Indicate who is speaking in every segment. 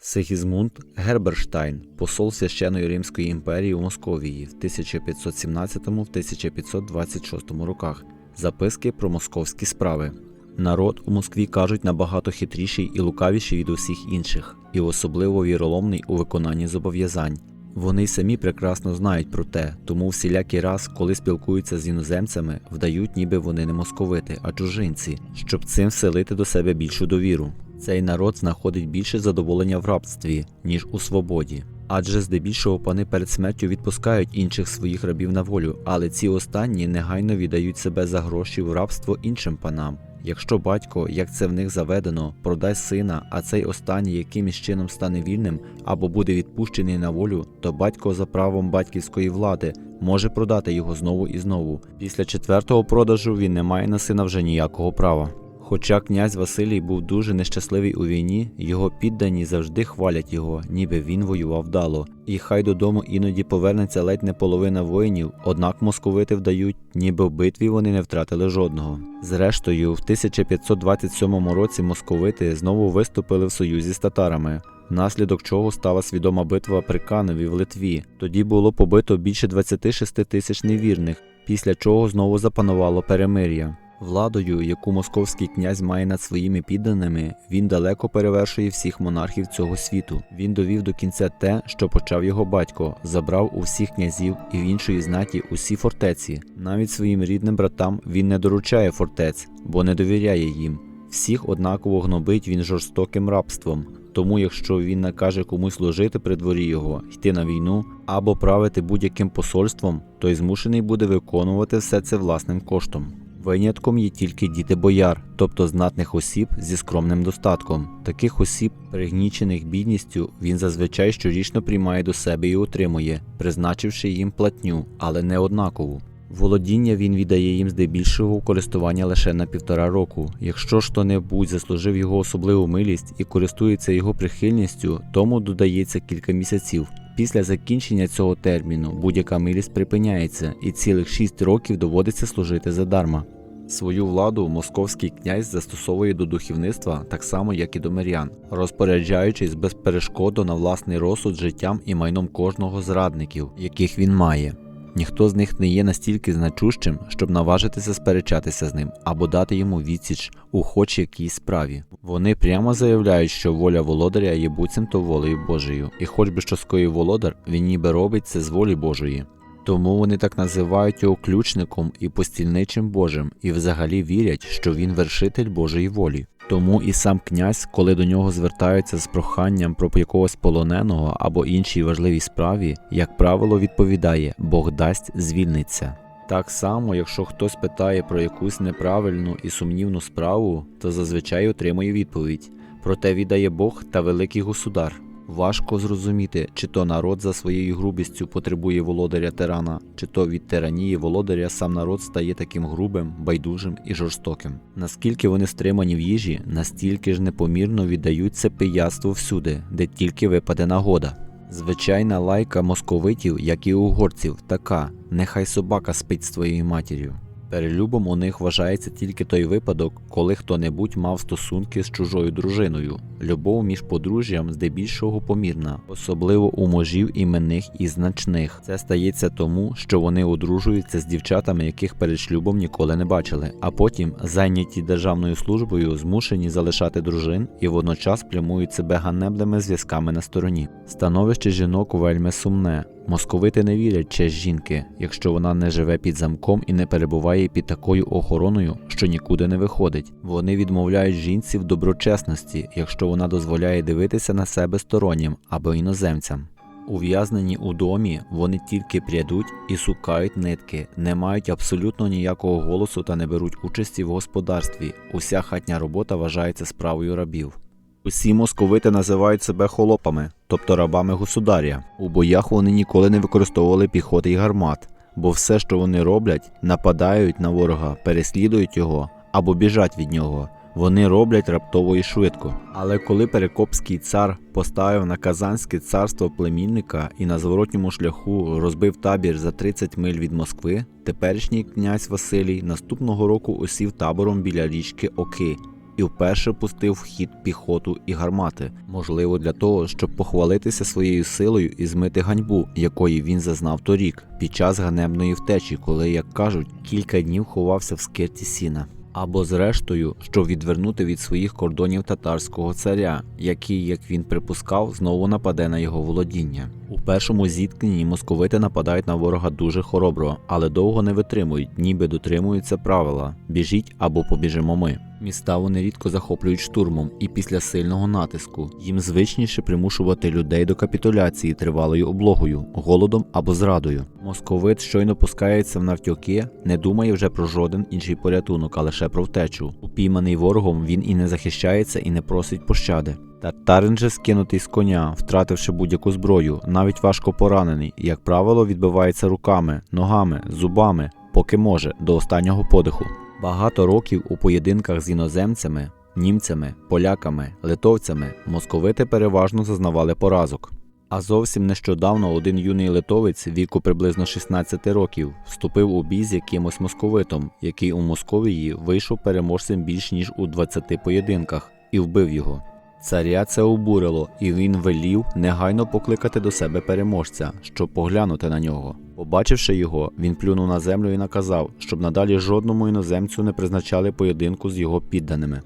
Speaker 1: Сигізмунд Герберштайн, посол священої Римської імперії у Московії в 1517-1526 роках. Записки про московські справи. Народ у Москві кажуть набагато хитріший і лукавіший від усіх інших, і особливо віроломний у виконанні зобов'язань. Вони й самі прекрасно знають про те, тому всілякий раз, коли спілкуються з іноземцями, вдають, ніби вони не московити, а чужинці, щоб цим вселити до себе більшу довіру. Цей народ знаходить більше задоволення в рабстві, ніж у свободі. Адже здебільшого пани перед смертю відпускають інших своїх рабів на волю, але ці останні негайно віддають себе за гроші в рабство іншим панам. Якщо батько, як це в них заведено, продасть сина, а цей останній якимось чином стане вільним або буде відпущений на волю, то батько за правом батьківської влади може продати його знову і знову. Після четвертого продажу він не має на сина вже ніякого права. Хоча князь Василій був дуже нещасливий у війні, його піддані завжди хвалять його, ніби він воював вдало. І хай додому іноді повернеться ледь не половина воїнів, однак московити вдають, ніби в битві вони не втратили жодного. Зрештою, в 1527 році московити знову виступили в союзі з татарами. Внаслідок чого стала свідома битва при Канові в Литві. Тоді було побито більше 26 тисяч невірних, після чого знову запанувало перемир'я. Владою, яку московський князь має над своїми підданими, він далеко перевершує всіх монархів цього світу. Він довів до кінця те, що почав його батько, забрав у всіх князів і в іншої знаті усі фортеці. Навіть своїм рідним братам він не доручає фортець, бо не довіряє їм. Всіх однаково гнобить він жорстоким рабством. Тому, якщо він накаже комусь служити при дворі його, йти на війну або правити будь-яким посольством, той змушений буде виконувати все це власним коштом. Винятком є тільки діти бояр, тобто знатних осіб зі скромним достатком. Таких осіб, пригнічених бідністю, він зазвичай щорічно приймає до себе і утримує, призначивши їм платню, але не однакову. Володіння він віддає їм здебільшого у користування лише на півтора року. Якщо ж хто-небудь заслужив його особливу милість і користується його прихильністю, тому додається кілька місяців. Після закінчення цього терміну будь-яка милість припиняється, і цілих шість років доводиться служити задарма. Свою владу московський князь застосовує до духовництва так само, як і до мирян, розпоряджаючись безперешкодно на власний розсуд життям і майном кожного з радників, яких він має. Ніхто з них не є настільки значущим, щоб наважитися сперечатися з ним або дати йому відсіч у хоч якійсь справі. Вони прямо заявляють, що воля володаря є буцімто волею Божою, і хоч би що скоїв володар, він ніби робить це з волі Божої. Тому вони так називають його ключником і постільничим Божим, і взагалі вірять, що він вершитель Божої волі. Тому і сам князь, коли до нього звертаються з проханням про якогось полоненого або іншій важливій справі, як правило, відповідає Бог дасть звільниться. Так само, якщо хтось питає про якусь неправильну і сумнівну справу, то зазвичай отримує відповідь. Проте віддає Бог та великий государ. Важко зрозуміти, чи то народ за своєю грубістю потребує володаря тирана, чи то від тиранії володаря сам народ стає таким грубим, байдужим і жорстоким. Наскільки вони стримані в їжі, настільки ж непомірно віддають це пияцтво всюди, де тільки випаде нагода. Звичайна лайка московитів, як і угорців, така: нехай собака спить з твоєю матір'ю. Перелюбом у них вважається тільки той випадок, коли хто-небудь мав стосунки з чужою дружиною. Любов між подружжям здебільшого помірна, особливо у можів іменних і значних. Це стається тому, що вони одружуються з дівчатами, яких перед шлюбом ніколи не бачили, а потім, зайняті державною службою, змушені залишати дружин і водночас прямують себе ганебними зв'язками на стороні. Становище жінок вельми сумне. Московити не вірять честь жінки, якщо вона не живе під замком і не перебуває під такою охороною, що нікуди не виходить. Вони відмовляють жінці в доброчесності, якщо вона дозволяє дивитися на себе стороннім або іноземцям. Ув'язнені у домі, вони тільки прядуть і сукають нитки, не мають абсолютно ніякого голосу та не беруть участі в господарстві. Уся хатня робота вважається справою рабів. Усі московити називають себе холопами, тобто рабами государя. У боях вони ніколи не використовували піхоти й гармат, бо все, що вони роблять, нападають на ворога, переслідують його або біжать від нього. Вони роблять раптово і швидко. Але коли Перекопський цар поставив на Казанське царство племінника і на зворотньому шляху розбив табір за 30 миль від Москви, теперішній князь Василій наступного року осів табором біля річки Оки. І вперше пустив в хід піхоту і гармати, можливо, для того, щоб похвалитися своєю силою і змити ганьбу, якої він зазнав торік, під час ганебної втечі, коли, як кажуть, кілька днів ховався в скирті сіна. Або зрештою, щоб відвернути від своїх кордонів татарського царя, який, як він припускав, знову нападе на його володіння. У першому зіткненні московити нападають на ворога дуже хоробро, але довго не витримують, ніби дотримуються правила: біжіть або побіжимо ми. Міста вони рідко захоплюють штурмом, і після сильного натиску їм звичніше примушувати людей до капітуляції тривалою облогою, голодом або зрадою. Московит щойно пускається в навтьоки, не думає вже про жоден інший порятунок, а лише про втечу. Упійманий ворогом він і не захищається, і не просить пощади. Татарин же скинутий з коня, втративши будь-яку зброю, навіть важко поранений, як правило, відбивається руками, ногами, зубами, поки може, до останнього подиху. Багато років у поєдинках з іноземцями, німцями, поляками, литовцями московити переважно зазнавали поразок. А зовсім нещодавно один юний литовець віку приблизно 16 років вступив у бій з якимось московитом, який у Московії вийшов переможцем більш ніж у 20 поєдинках, і вбив його. Царя це обурило, і він велів негайно покликати до себе переможця, щоб поглянути на нього. Побачивши його, він плюнув на землю і наказав, щоб надалі жодному іноземцю не призначали поєдинку з його підданими.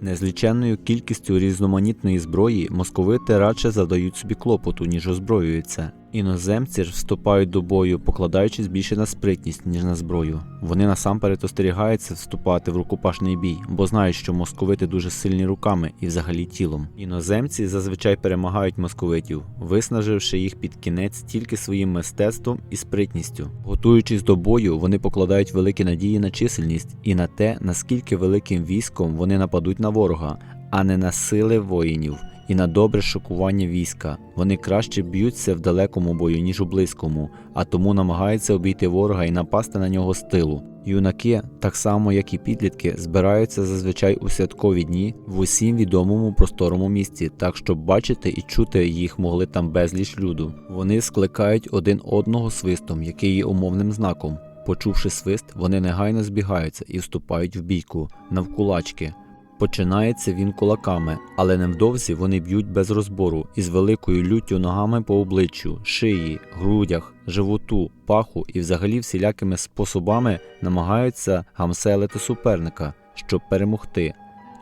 Speaker 1: Незліченною кількістю різноманітної зброї московити радше завдають собі клопоту, ніж озброюються. Іноземці ж вступають до бою, покладаючись більше на спритність, ніж на зброю. Вони насамперед остерігаються вступати в рукопашний бій, бо знають, що московити дуже сильні руками і взагалі тілом. Іноземці зазвичай перемагають московитів, виснаживши їх під кінець тільки своїм мистецтвом і спритністю. Готуючись до бою, вони покладають великі надії на чисельність і на те, наскільки великим військом вони нападуть на ворога, а не на сили воїнів і на добре шокування війська. Вони краще б'ються в далекому бою, ніж у близькому, а тому намагаються обійти ворога і напасти на нього з тилу. Юнаки, так само як і підлітки, збираються зазвичай у святкові дні в усім відомому просторому місці, так щоб бачити і чути їх могли там безліч люду. Вони скликають один одного свистом, який є умовним знаком. Почувши свист, вони негайно збігаються і вступають в бійку навкулачки. Починається він кулаками, але невдовзі вони б'ють без розбору і з великою люттю ногами по обличчю, шиї, грудях, животу, паху і взагалі всілякими способами намагаються гамселити суперника, щоб перемогти.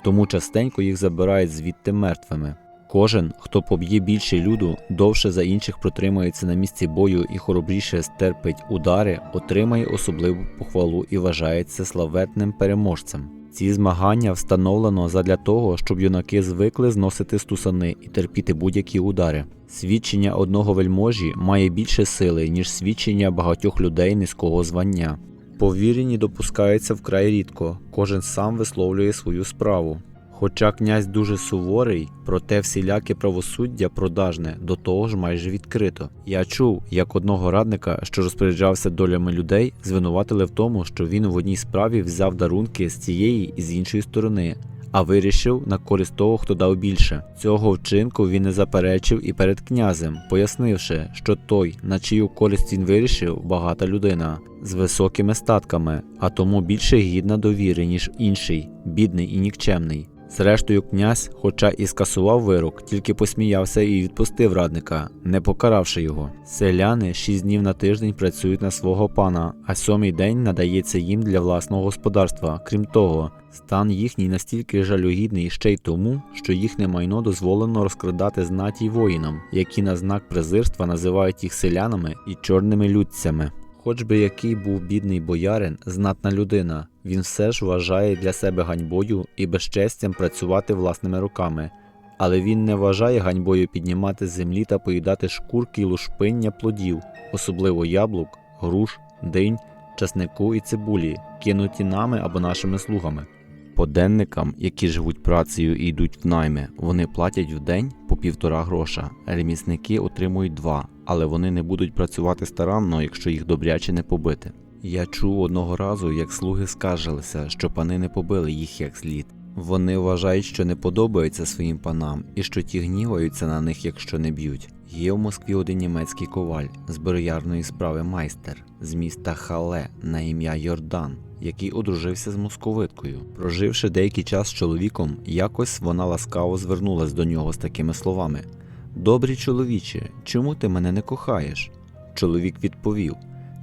Speaker 1: Тому частенько їх забирають звідти мертвими. Кожен, хто поб'є більше люду, довше за інших протримається на місці бою і хоробріше стерпить удари, отримає особливу похвалу і вважається славетним переможцем. Ці змагання встановлено задля того, щоб юнаки звикли зносити стусани і терпіти будь-які удари. Свідчення одного вельможі має більше сили, ніж свідчення багатьох людей низького звання. Повірені допускаються вкрай рідко, кожен сам висловлює свою справу. Хоча князь дуже суворий, проте всіляке правосуддя продажне, до того ж майже відкрито. Я чув, як одного радника, що розпоряджався долями людей, звинуватили в тому, що він в одній справі взяв дарунки з цієї і з іншої сторони, а вирішив на користь того, хто дав більше. Цього вчинку він не заперечив і перед князем, пояснивши, що той, на чию користь він вирішив, багата людина з високими статками, а тому більше гідна довіри, ніж інший, бідний і нікчемний. Зрештою, князь, хоча і скасував вирок, тільки посміявся і відпустив радника, не покаравши його. Селяни шість днів на тиждень працюють на свого пана, а сьомий день надається їм для власного господарства. Крім того, стан їхній настільки жалюгідний ще й тому, що їхнє майно дозволено розкрадати знаті воїнам, які на знак презирства називають їх селянами і чорними людцями. Хоч би який був бідний боярин, знатна людина, він все ж вважає для себе ганьбою і безчестям працювати власними руками. Але він не вважає ганьбою піднімати з землі та поїдати шкурки й лушпиння плодів, особливо яблук, груш, динь, часнику і цибулі, кинуті нами або нашими слугами. Поденникам, які живуть працею і йдуть в найми, вони платять в день по півтора гроша. Ремісники отримують два, але вони не будуть працювати старанно, якщо їх добряче не побити. Я чув одного разу, як слуги скаржилися, що пани не побили їх як слід. Вони вважають, що не подобаються своїм панам і що ті гніваються на них, якщо не б'ють. Є в Москві один німецький коваль з бурярної справи майстер з міста Хале на ім'я Йордан, який одружився з московиткою. Проживши деякий час з чоловіком, якось вона ласкаво звернулась до нього з такими словами: Добрий чоловіче, чому ти мене не кохаєш? Чоловік відповів: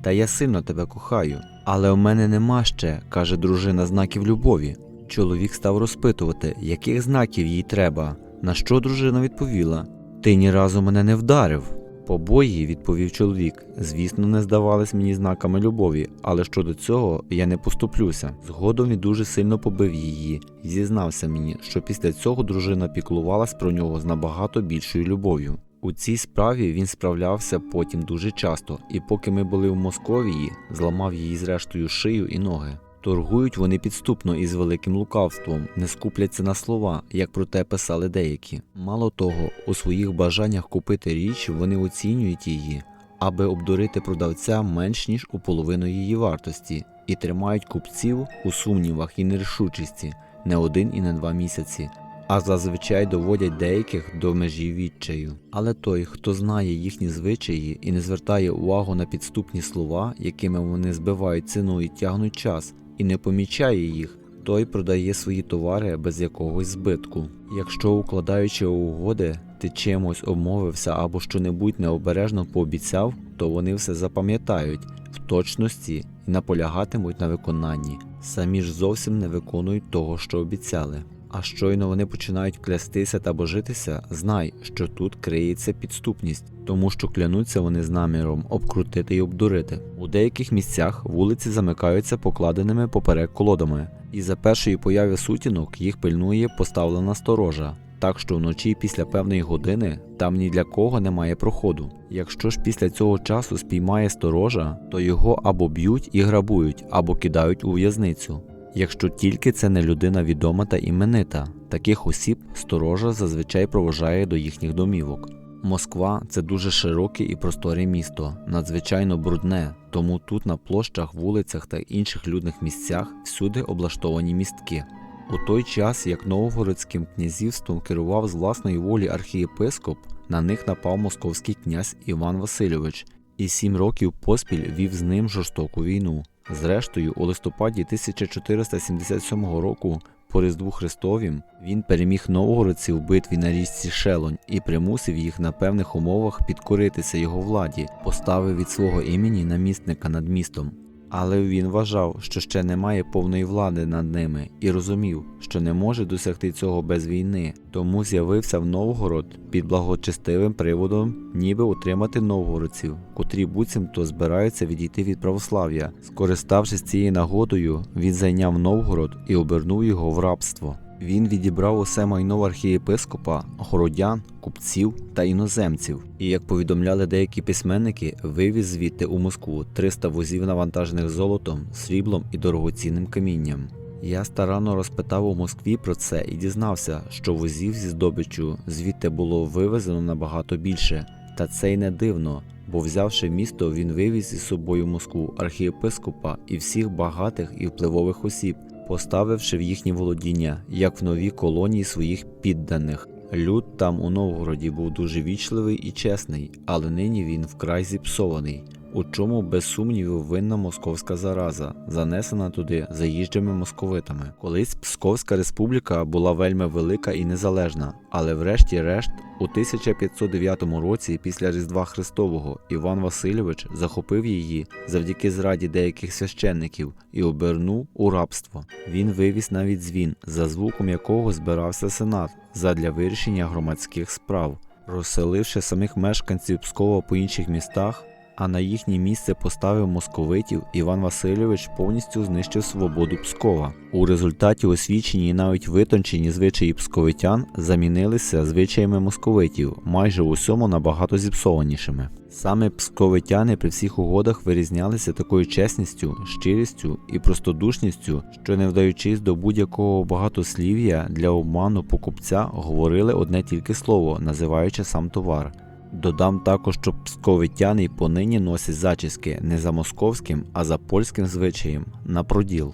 Speaker 1: Та я сильно тебе кохаю, але у мене нема ще, каже дружина, знаків любові. Чоловік став розпитувати, яких знаків їй треба, на що дружина відповіла: Ти ні разу мене не вдарив. Побої, відповів чоловік, звісно, не здавались мені знаками любові, але щодо цього я не поступлюся. Згодом він дуже сильно побив її і зізнався мені, що після цього дружина піклувалась про нього з набагато більшою любов'ю. У цій справі він справлявся потім дуже часто, і поки ми були в Московії, зламав її зрештою шию і ноги. Торгують вони підступно і з великим лукавством, не скупляться на слова, як про те писали деякі. Мало того, у своїх бажаннях купити річ вони оцінюють її, аби обдурити продавця менш ніж у половину її вартості, і тримають купців у сумнівах і нерішучості не один і не два місяці. А зазвичай доводять деяких до межі відчаю. Але той, хто знає їхні звичаї і не звертає увагу на підступні слова, якими вони збивають ціну і тягнуть час, і не помічає їх, той продає свої товари без якогось збитку. Якщо, укладаючи угоди, ти чимось обмовився або щонебудь необережно пообіцяв, то вони все запам'ятають в точності і наполягатимуть на виконанні. Самі ж зовсім не виконують того, що обіцяли. А щойно вони починають клястися та божитися, знай, що тут криється підступність, тому що клянуться вони з наміром обкрутити і обдурити. У деяких місцях вулиці замикаються покладеними поперек колодами, і за першої появи сутінок їх пильнує поставлена сторожа. Так що вночі після певної години там ні для кого немає проходу. Якщо ж після цього часу спіймає сторожа, то його або б'ють і грабують, або кидають у в'язницю. Якщо тільки це не людина відома та іменита, таких осіб сторожа зазвичай провожає до їхніх домівок. Москва це дуже широке і просторе місто, надзвичайно брудне, тому тут на площах, вулицях та інших людних місцях всюди облаштовані містки. У той час, як Новгородським князівством керував з власної волі архієпископ, на них напав московський князь Іван Васильович і сім років поспіль вів з ним жорстоку війну. Зрештою, у листопаді 1477 року, по Різдву Христовім, він переміг новгородців в битві на річці Шелонь і примусив їх на певних умовах підкоритися його владі, поставив від свого імені намісника над містом. Але він вважав, що ще не має повної влади над ними, і розумів, що не може досягти цього без війни, тому з'явився в Новгород під благочестивим приводом, ніби утримати новгородців, котрі буцімто збираються відійти від православ'я. Скориставшись цією нагодою, він зайняв Новгород і обернув його в рабство. Він відібрав усе майно архієпископа, городян, купців та іноземців, і, як повідомляли деякі письменники, вивіз звідти у Москву 300 возів навантажених золотом, сріблом і дорогоцінним камінням. Я старанно розпитав у Москві про це і дізнався, що возів зі здобиччю звідти було вивезено набагато більше, та це й не дивно, бо взявши місто, він вивіз із собою Москву архієпископа і всіх багатих і впливових осіб, поставивши в їхні володіння, як в нові колонії своїх підданих. Люд там у Новгороді був дуже вічливий і чесний, але нині він вкрай зіпсований, у чому без сумніву винна московська зараза, занесена туди заїжджими московитами. Колись Псковська республіка була вельми велика і незалежна, але врешті-решт у 1509 році після Різдва Христового Іван Васильович захопив її завдяки зраді деяких священників і обернув у рабство. Він вивіз навіть дзвін, за звуком якого збирався сенат задля вирішення громадських справ, розселивши самих мешканців Пскова по інших містах. А на їхнє місце поставив московитів, Іван Васильович повністю знищив свободу Пскова. У результаті освічені і навіть витончені звичаї псковитян замінилися звичаями московитів, майже в усьому набагато зіпсованішими. Саме псковитяни при всіх угодах вирізнялися такою чесністю, щирістю і простодушністю, що, не вдаючись до будь-якого багатослів'я для обману покупця, говорили одне тільки слово, називаючи сам товар. Додам також, що псковитяни понині носять зачіски не за московським, а за польським звичаєм на проділ.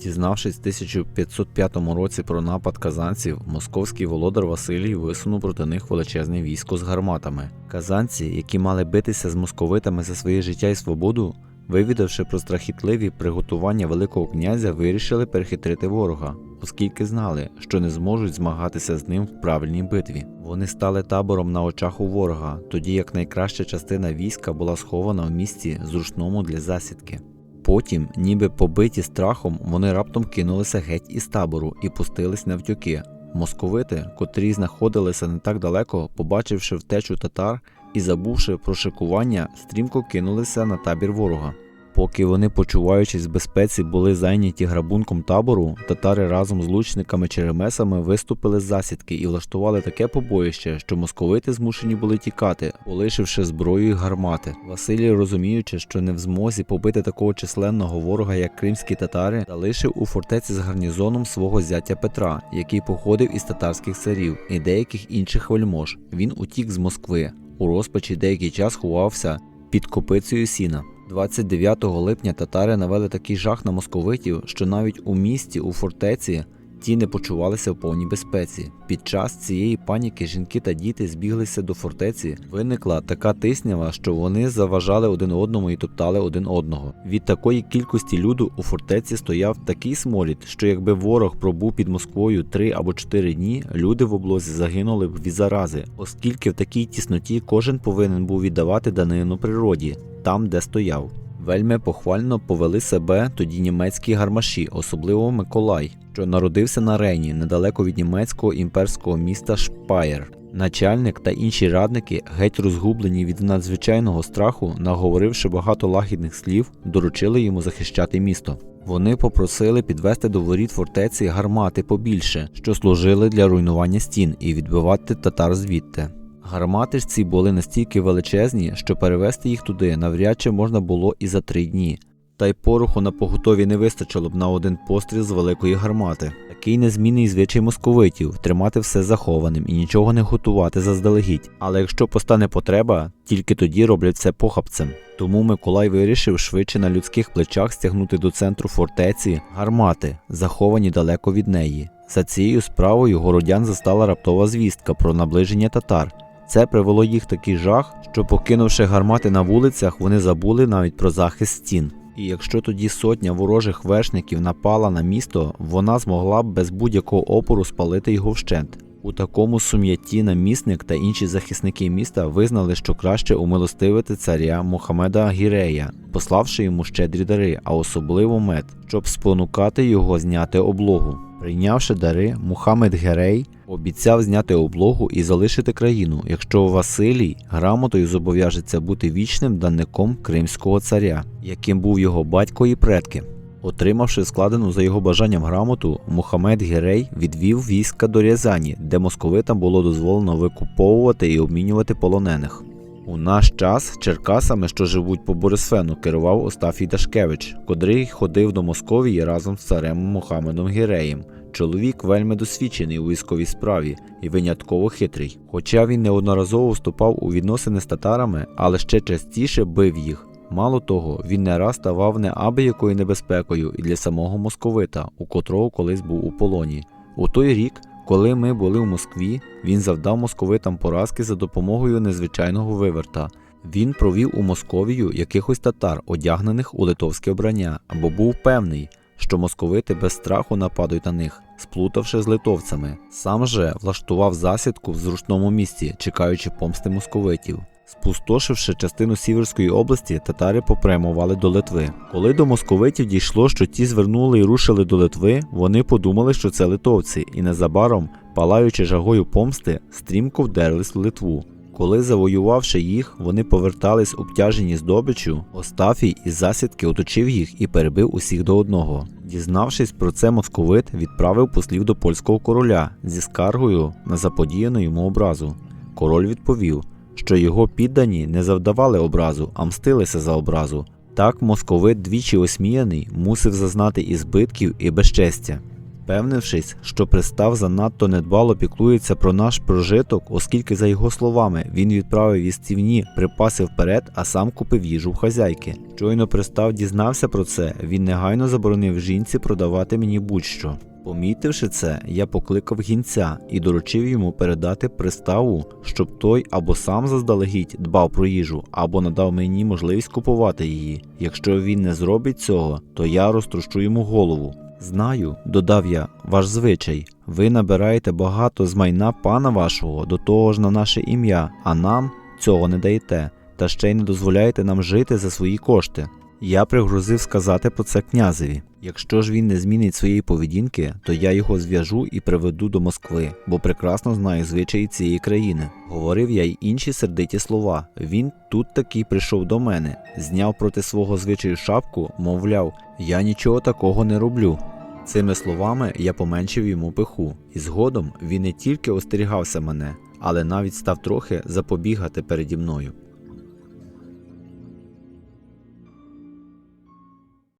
Speaker 1: Дізнавшись в 1505 році про напад казанців, московський володар Василій висунув проти них величезне військо з гарматами. Казанці, які мали битися з московитами за своє життя і свободу, вивідавши про страхітливі приготування Великого князя, вирішили перехитрити ворога, оскільки знали, що не зможуть змагатися з ним в правильній битві. Вони стали табором на очах у ворога, тоді як найкраща частина війська була схована в місці зручному для засідки. Потім, ніби побиті страхом, вони раптом кинулися геть із табору і пустились навтюки. Московити, котрі знаходилися не так далеко, побачивши втечу татар і забувши про шикування, стрімко кинулися на табір ворога. Поки вони, почуваючись в безпеці, були зайняті грабунком табору, татари разом з лучниками черемесами виступили з засідки і влаштували таке побоїще, що московити змушені були тікати, полишивши зброю й гармати. Василій, розуміючи, що не в змозі побити такого численного ворога, як кримські татари, залишив у фортеці з гарнізоном свого зятя Петра, який походив із татарських царів і деяких інших вельмож. Він утік з Москви. У розпачі деякий час ховався під копицею сіна. 29 липня татари навели такий жах на московитів, що навіть у місті, у фортеці, ті не почувалися в повній безпеці. Під час цієї паніки жінки та діти збіглися до фортеці. Виникла така тиснява, що вони заважали один одному і топтали один одного. Від такої кількості люду у фортеці стояв такий сморід, що якби ворог пробув під Москвою три або чотири дні, люди в облозі загинули б від зарази, оскільки в такій тісноті кожен повинен був віддавати данину природі там, де стояв. Вельми похвально повели себе тоді німецькі гармаші, особливо Миколай, що народився на Рейні, недалеко від німецького імперського міста Шпаєр. Начальник та інші радники, геть розгублені від надзвичайного страху, наговоривши багато лагідних слів, доручили йому захищати місто. Вони попросили підвести до воріт фортеці гармати побільше, що служили для руйнування стін і відбивати татар звідти. Гармати ж ці були настільки величезні, що перевести їх туди навряд чи можна було і за три дні. Та й пороху на поготові не вистачило б на один постріл з великої гармати. Такий незмінний звичай московитів тримати все захованим і нічого не готувати заздалегідь. Але якщо постане потреба, тільки тоді роблять все похапцем. Тому Миколай вирішив швидше на людських плечах стягнути до центру фортеці гармати, заховані далеко від неї. За цією справою городян застала раптова звістка про наближення татар. Це привело їх такий жах, що покинувши гармати на вулицях, вони забули навіть про захист стін. І якщо тоді сотня ворожих вершників напала на місто, вона змогла б без будь-якого опору спалити його вщент. У такому сум'ятті намісник та інші захисники міста визнали, що краще умилостивити царя Мухаммеда Гірея, пославши йому щедрі дари, а особливо мед, щоб спонукати його зняти облогу. Прийнявши дари, Мухаммед Герей обіцяв зняти облогу і залишити країну, якщо Василій грамотою зобов'яжеться бути вічним данником кримського царя, яким був його батько і предки. Отримавши складену за його бажанням грамоту, Мухаммед Гірей відвів війська до Рязані, де московитам було дозволено викуповувати і обмінювати полонених. У наш час Черкасами, що живуть по Борисфену, керував Остафій Дашкевич, котрий ходив до Московії разом з царем Мухаммедом Гіреєм. Чоловік вельми досвідчений у військовій справі і винятково хитрий. Хоча він неодноразово вступав у відносини з татарами, але ще частіше бив їх. Мало того, він не раз ставав неабиякою небезпекою і для самого московита, у котрого колись був у полоні. У той рік, коли ми були в Москві, він завдав московитам поразки за допомогою незвичайного виверта. Він провів у Московію якихось татар, одягнених у литовське обрання, або був певний, що московити без страху нападуть на них, сплутавши з литовцями. Сам же влаштував засідку в зручному місці, чекаючи помсти московитів. Спустошивши частину Сіверської області, татари попрямували до Литви. Коли до московитів дійшло, що ті звернули і рушили до Литви, вони подумали, що це литовці, і незабаром, палаючи жагою помсти, стрімко вдерлись в Литву. Коли завоювавши їх, вони повертались обтяжені здобичю, Остафій із засідки оточив їх і перебив усіх до одного. Дізнавшись про це, московит відправив послів до польського короля зі скаргою на заподіяну йому образу. Король відповів, що його піддані не завдавали образу, а мстилися за образу. Так московит двічі осміяний мусив зазнати і збитків, і безчестя. Впевнившись, що пристав занадто недбало піклується про наш прожиток, оскільки, за його словами, він відправив їстівні припаси вперед, а сам купив їжу в хазяйки. Щойно пристав дізнався про це, він негайно заборонив жінці продавати мені будь-що. Помітивши це, я покликав гінця і доручив йому передати приставу, щоб той або сам заздалегідь дбав про їжу, або надав мені можливість купувати її. Якщо він не зробить цього, то я розтрощу йому голову. Знаю, додав я, ваш звичай. Ви набираєте багато з майна пана вашого, до того ж на наше ім'я, а нам цього не даєте, та ще й не дозволяєте нам жити за свої кошти. Я пригрозив сказати про це князеві. Якщо ж він не змінить своєї поведінки, то я його зв'яжу і приведу до Москви, бо прекрасно знаю звичаї цієї країни. Говорив я й інші сердиті слова. Він тут таки прийшов до мене, зняв проти свого звичаю шапку, мовляв, я нічого такого не роблю. Цими словами я поменшив йому пиху, і згодом він не тільки остерігався мене, але навіть став трохи запобігати переді мною.